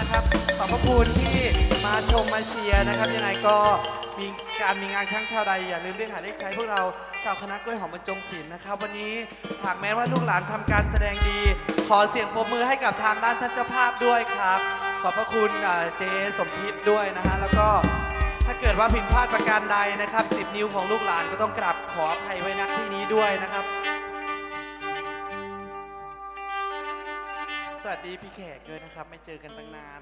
นะครับ ขอบพระคุณที่มาชมมาเชียร์นะครับ ยังไงก็มีการมีงานครั้งคราวใดอย่าลืมเรียกหาเลขใช้พวกเราชาวคณะกล้วยหอมบรรจงศิลป์นะครับ วันนี้หากแม้ว่าลูกหลานทำการแสดงดี ขอเสียงปรบมือให้กับทางด้านท่านเจ้าภาพด้วยครับ ขอบพระคุณเจสมพิษด้วยนะฮะแล้วก็ถ้าเกิดว่าผิดพลาดประการใดนะครับ 10 นิ้วของลูกหลานก็ต้องกราบขออภัยไว้ณที่นี้ด้วยนะครับ สวัสดีพี่แขกด้วยนะครับ ไม่เจอกันตั้งนาน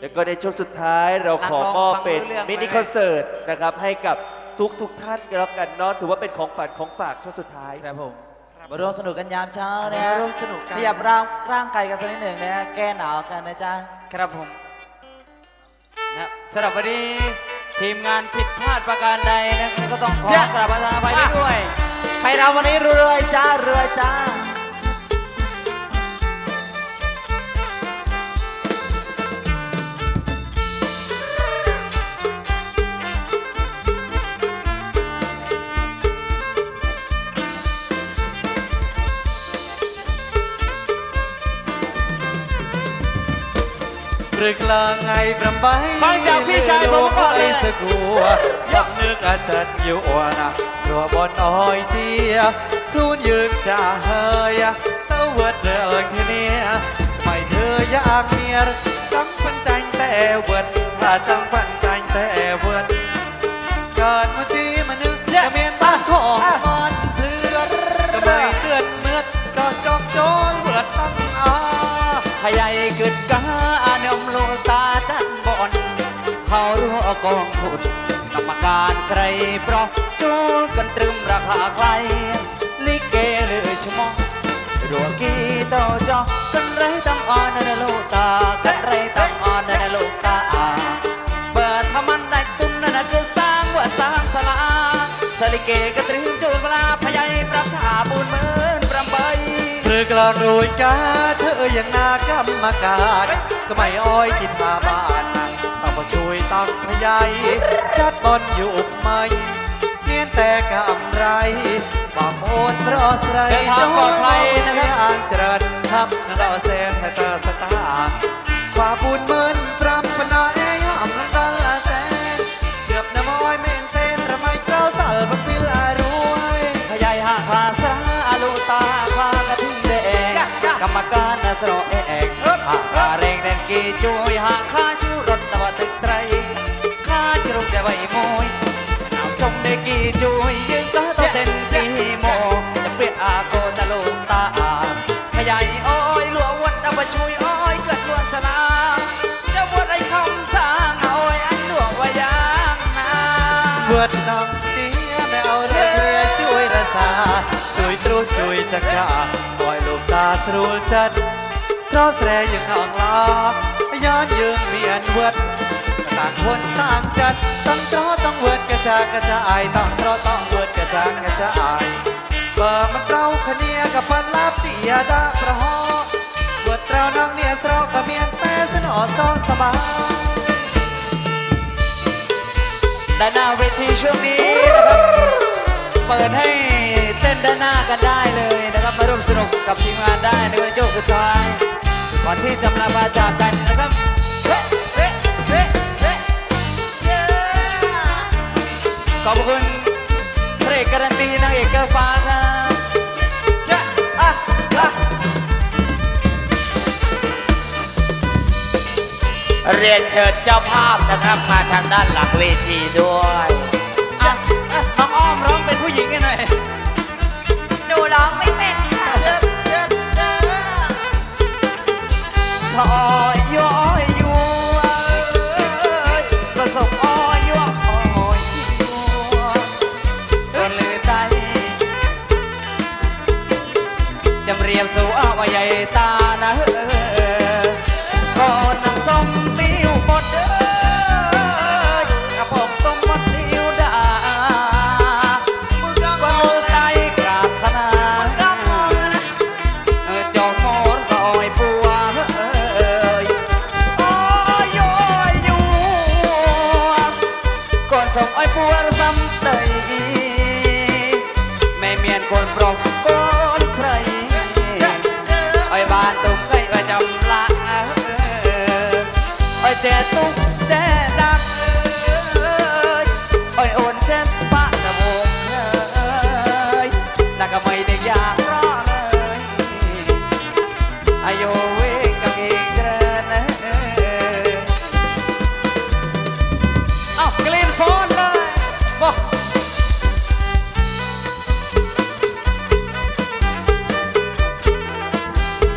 แล้วก็ในช่วงสุดท้ายเราขอมอบเป็นนักร้องฟังรู้เรื่องไหมมินิคอนเสิร์ตนะครับให้กับทุกทุกๆท่านกันแล้วกันเนาะถือว่าเป็นของฝันของฝากช่วงสุดท้ายครับผมครับมาร่วมสนุกกันยามเช้านะมาร่วมสนุกกันขยับร่างร่างกายกันสักนิดหนึ่งนะฮะแก้หนาวกันนะจ๊ะครับผมนะครับสำหรับวันนี้ทีมงานผิดพลาดประการใดนะครับก็ต้องขอเจ๊ะกราบประทานอภัยด้วยใครเราวันนี้รวยๆจ้ารวยจ้า หรือกลางไงประใบฟังจากพี่ชายผมก่อนเลยสะกัวสำนึกอาจารย์อยู่นะรัวบนอ้อยเจียครูนยืนจ่าเฮยเต้าเวิร์ดเรื่องแค่เนี้ยไม่เธออยากเมียจังพันใจแต่เวิร์ดถ้าจังพันใจแต่เวิร์ดเกิดมาจีมานึกจะเมียนบ้านของมันเพื่อนก็ไม่เตือนเมื่อก็จอกโจยเวิร์ดตั้งอาพยาย เขารู้กองทุนกรรมการใส่เพราะจูงกันตรึมราคาใครลิเกหรือชมองรัวกีเต้าจอกันไรตั้งอ่อนในลูกตากันไรตั้งอ่อนในลูกตาเปิดทำมันได้ตุ้มนั่นคือสร้างว่าสร้างสลาชลิเกกระตรึงจูนเวลาพยายปรับถาบุญเหมือนประใบเรือกลางโรยกาเธออย่างนากรรมการก็ไม่อ้อยกีทาบ้า นต้องมาช่วยตั้งพยายจัดบอลอยู่ไม่เนียนแต่กำไรบางคนเพราะใส่เดินทางปลอดภัยนะครับทางเจริญครับนั่นเราเซนให้เธอสตาร์ฝ่าบุญเหมือนปรับปนาเอยอมรันดันละแสนเกือบน้ำอ้อยเมนเซนระไม่เจ้าสาวพักพิลารวยพยายหาคาสาอาลูตาควากระทุ่งแดงกรรมการนะสโรเอกหากา เร่งเด่นกีจุยหากข้าชูรถตะวันตึกไตรข้าจรุกได้ใบมวยน้ำส่งได้กีจุยยืนก็ต้องเส้นจีโมจะเปลี่ยนอาโกตะลุตาพยายอ้อยลัววัดเอาไปช่วยอ้อยเกิดลวสนาจะบวชไอ้คำสร้างเอาไอ้อันหลวงวายางนาบวชน้องเจียแมวเรือช่วยรักษาช่วยตรูช่วยจักราคอยลูกตาสรูลจัดสร อแสรยังอ่างลาย้อนยืงเมียนเวิดต่างคนต่างจัดต้องสอต้องเวิดกระจากระจายต้องสรอต้องเวิดกระจากระจายเบอร์มันเราคเนียกับพันลาบเสียดาประหอเวิดเรานังเนี่ยสรอกับเมียนแต่สนอซอสบายด้านหน้าเวทีช่วงนี้นะครับเปิดให้เต้นด้านหน้ากันได้เลยนะครับมาร่วมสนุกกับทีมงานได้ในวันโจกสุดท้าย ก่อนที่จะลาบาจากกันนะครับเฮ้เฮ้เฮ้เฮ้เจ้าขอบคุณพระเอกการันตีนางเอกเกอร์ฟ้าครับเจ้าอะอะเรียนเชิญเจ้าภาพนะครับมาทางด้านหลังเวทีด้วยอะอะน้องอ้อมร้องเป็นผู้หญิงกันหน่อย หนูร้องไม่เป็น ល្អយោអើយយោប្រសពអយោអើយយោរលឺដៃចម្រៀងសូអបយាយតា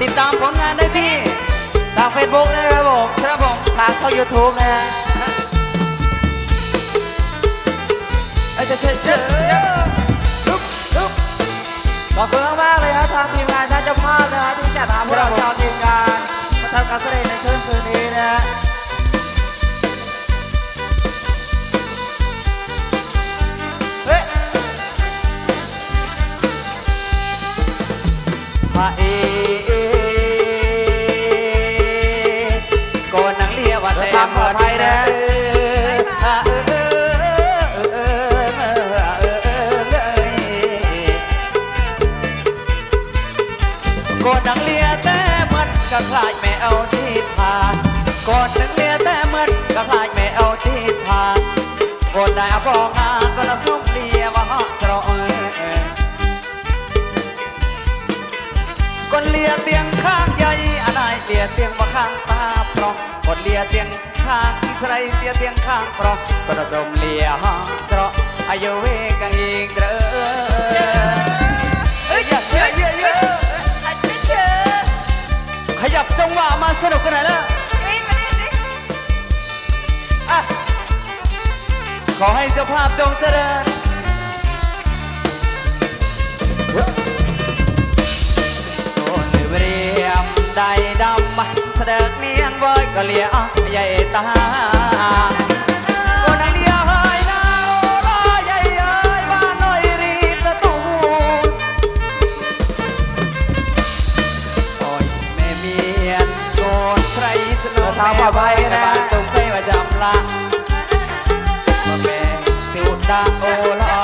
ติดตามผลงานได้ที่ทางเฟซบุ๊กนะครับผมครับผมทางช่อง YouTube นะฮะเอ้ยเชิญเชิญเชิญลุกลุกขอบคุณมากๆเลยครับทางทีมงานท่านเจ้าภาพนะฮะที่จัดหาพวกเราชาวทีมงานมาทำการแสดงในคืนคืนนี้นะฮะเฮ้ยพระเอก ได้อาพองาก็ละสุกเลียว่าฮอกสระเออคนเลียเตียงข้างใหญ่อันไหนเลียเตียงว่าข้างตาปลอกคนเลียเตียงข้างอิสราเอลเลียเตียงข้างปลอกก็ละสมเลียฮอกสระอายุเวกังอีกเด้อเยอะเยอะเยอะเยอะอันเชื่อเชื่อขยับจังหวะมาสนุกกันหน่อยนะ ขอให้เจ้าภาพจงเจริญโอนเรียมได้ดำแสดงเนียนไว้ก็เลียใหญ่ตาโอนเลียหายนาโอลาใหญ่เอ้ยบ้านน้อยรีบตะตูโอ้ยแม่เมียนโกนใครสนุกทางปลอดภัยนะบ้านตุ้มเคยว่าจำลังว่าแม่ติว ดาโอลา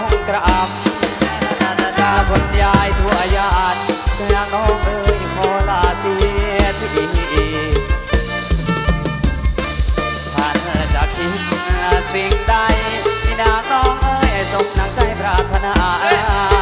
องกระอับตาคนยายทั่วยานนางน้องเอ้ยขอลาเสียทีท่านจะคิดสิ่งใดที่นาน้องเอ้ยสมนังใจปรารถนา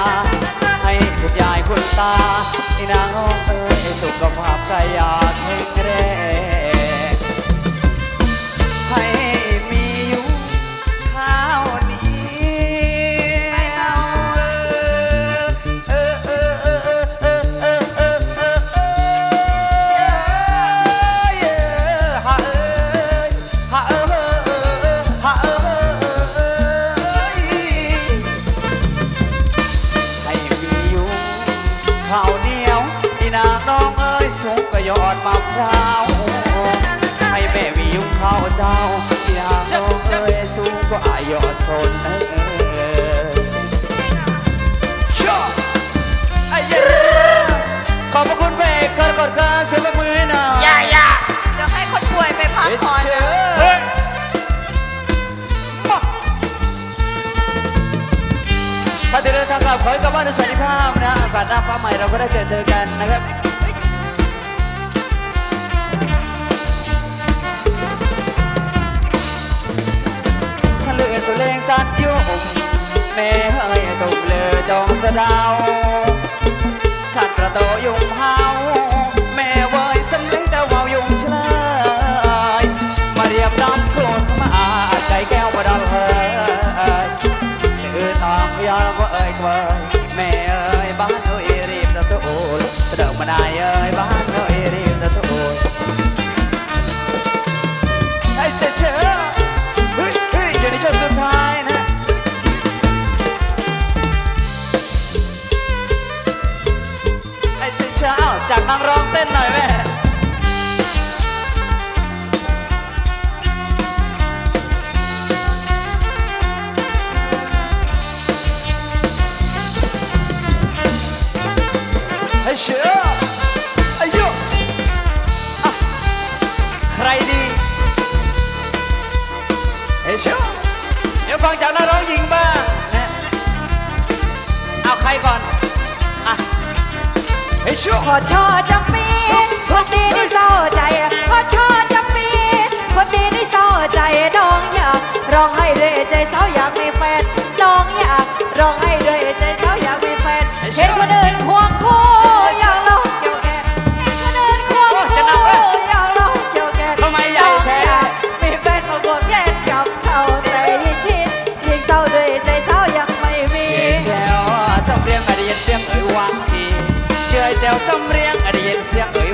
ยอดมะพร้าวให้แม่มียุงข้าวเจ้าอีนางน้องเอ้ยสูงก็อายอดสนเออชอบไอ้เย้ขอบพระคุณเบกกระกดกระเสียงปรบมือให้หน่อยอย่าอย่าเดี๋ยวให้คนป่วยไปพักผ่อนเชินะญพอเดินทางกลับขอให้กลับบ้านด้วยสันติภาพนะโอกาสหน้าฟ้าใหม่เราก็ได้เจอเจอกันนะครับ สเลงสัตยุ่งแม่เอ้ยตุ่มเลอจองสะดาสัตว์กระโตยุงเฮา ห่อยแม่ชั่ออายุใครดีให้ชื่อเดี๋ยวฟังจากนักร้องหญิงบ้างนะเอาใครก่อนอะให้ชื่อ ขอโทษจำปี คนดีที่เศร้าใจขอชอจำปีคนดีที่เศร้าใจน้องอยากร้องให้ด้วยใจเศร้าอยากมีแฟนน้องอยากร้องให้ด้วยใจเศร้าอยากมีแฟนเห็นคนอื่นควงคู่อยากลองเกี่ยวแกเห็นคนอื่นควงคู่อยากลองเกี่ยวแกทำไมใหญ่แท้มีแฟนมาควงแย่งกับเขาแต่ยิ่งคิดยิ่งเศร้าด้วยใจเศร้ายังไม่มีเจ้าจำเรียงอดีตเสียงเอ่ยวางจีเชื่อเจ้าจำเรียง อ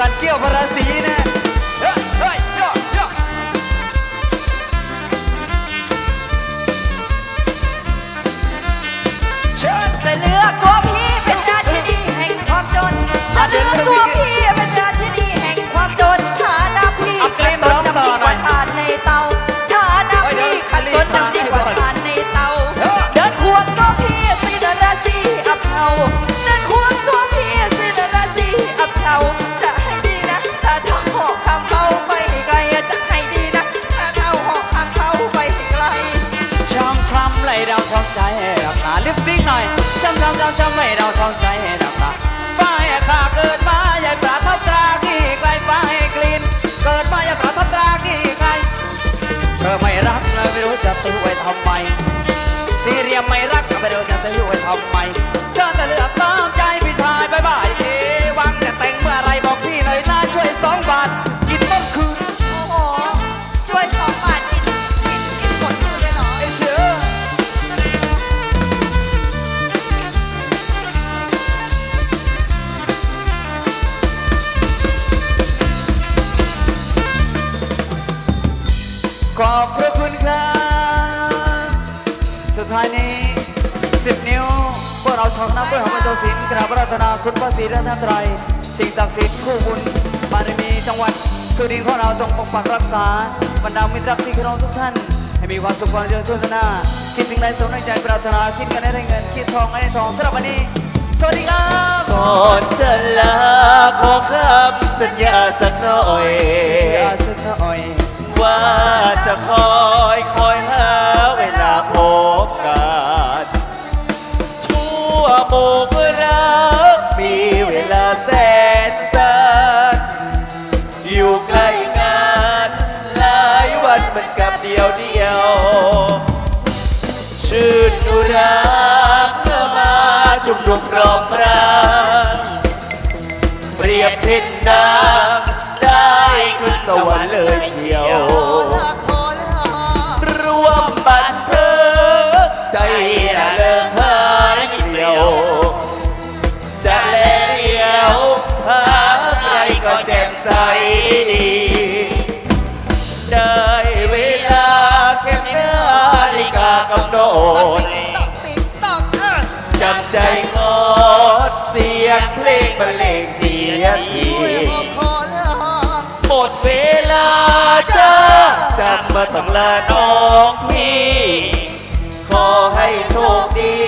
การเกี่ยวพระศีนะเฮ้ยเฮ้ยโยโยเชิญจะเลือกตัวพี่เป็นราชินีแห่งความจนจะเลือกตัวพี่ ซื้อไว้ทำไมซีเรียไม่รักไม่รู้จะตื้อ พวกเราชาวนักเพื่อหาบรรจงศิลป์กราบระรัตนาคุณพระศรีรัตนตรัยสิ่งศักดิ์สิทธิ์คู่บุญบารมีจังหวัดสุรินทร์ของเราจงปกปักรักษาบรรดามิตรรักที่เคารพทุกท่าน ให้มีความสุขความเจริญทั่วหน้าคิดสิ่งใดสมในใจปรารถนาคิดกันให้ได้เงินคิดทองให้ได้ทองสำหรับวันนี้สวัสดีครับก่อนจะลาขอคำสัญญาสักหน่อยอย่าสุดหน่อย ว่าจะคอยคอยหา ยวเดียว ชื่นอุราเมื่อมาชุมนุมรอมรังเปรียบเช่นนางได้ขึ้นสวรรค์เลยเชียว รวมบันเทิงใจระเริงหายเดียว จะแลเดียวหาใครก็แจ่มใส อกจับใจงดเสียงเพลงบรรเลงเสียทีอุ้หมดเวลาเจอจับมาต้งลาน้องพี่ ขอให้โชคดี